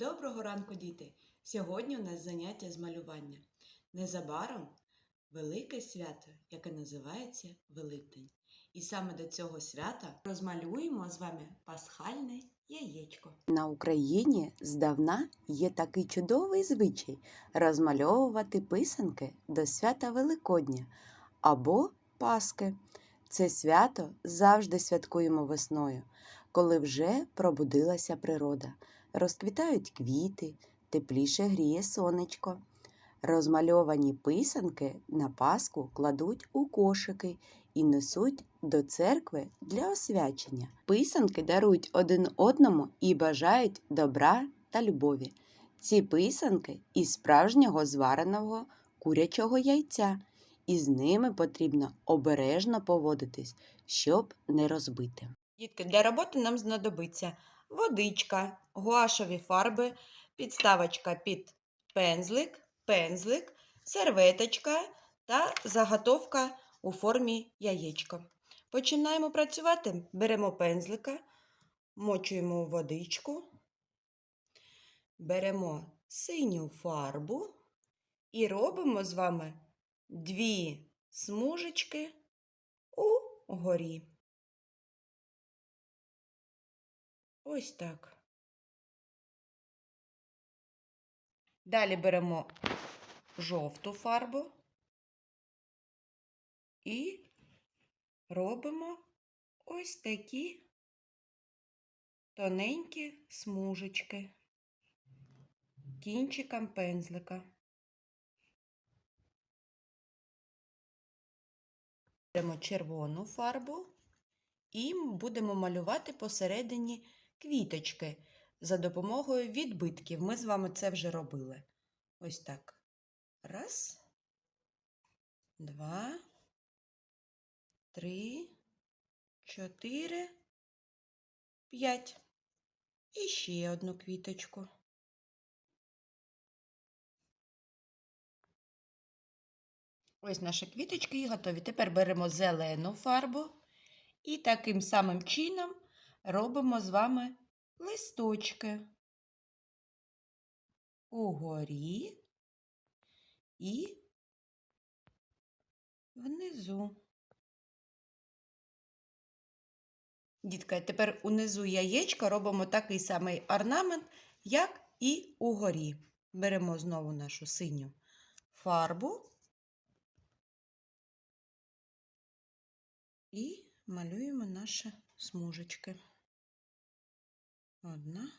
Доброго ранку, діти! Сьогодні у нас заняття з малювання. Незабаром велике свято, яке називається Великдень. І саме до цього свята розмалюємо з вами пасхальне яєчко. На Україні здавна є такий чудовий звичай розмальовувати писанки до свята Великодня або Паски. Це свято завжди святкуємо весною, коли вже пробудилася природа. Розквітають квіти, тепліше гріє сонечко. Розмальовані писанки на Пасху кладуть у кошики і несуть до церкви для освячення. Писанки дарують один одному і бажають добра та любові. Ці писанки із справжнього звареного курячого яйця, і з ними потрібно обережно поводитись, щоб не розбити. Дітки, для роботи нам знадобиться водичка, гуашові фарби, підставочка під пензлик, пензлик, серветочка та заготовка у формі яєчка. Починаємо працювати. Беремо пензлика, мочуємо у водичку, беремо синю фарбу і робимо з вами дві смужечки угорі. Ось так. Далі беремо жовту фарбу і робимо ось такі тоненькі смужечки кінчиком пензлика. Беремо червону фарбу і будемо малювати посередині квіточки за допомогою відбитків. Ми з вами це вже робили. Ось так. Раз, два, три, чотири, п'ять. І ще одну квіточку. Ось наші квіточки готові. Тепер беремо зелену фарбу і таким самим чином робимо з вами листочки угорі і внизу. Дітка, тепер унизу яєчка робимо такий самий орнамент, як і угорі. Беремо знову нашу синю фарбу і малюємо наші смужечки. Одна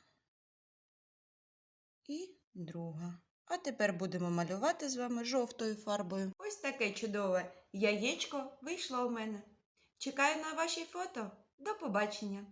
і друга. А тепер будемо малювати з вами жовтою фарбою. Ось таке чудове яєчко вийшло у мене. Чекаю на ваші фото. До побачення!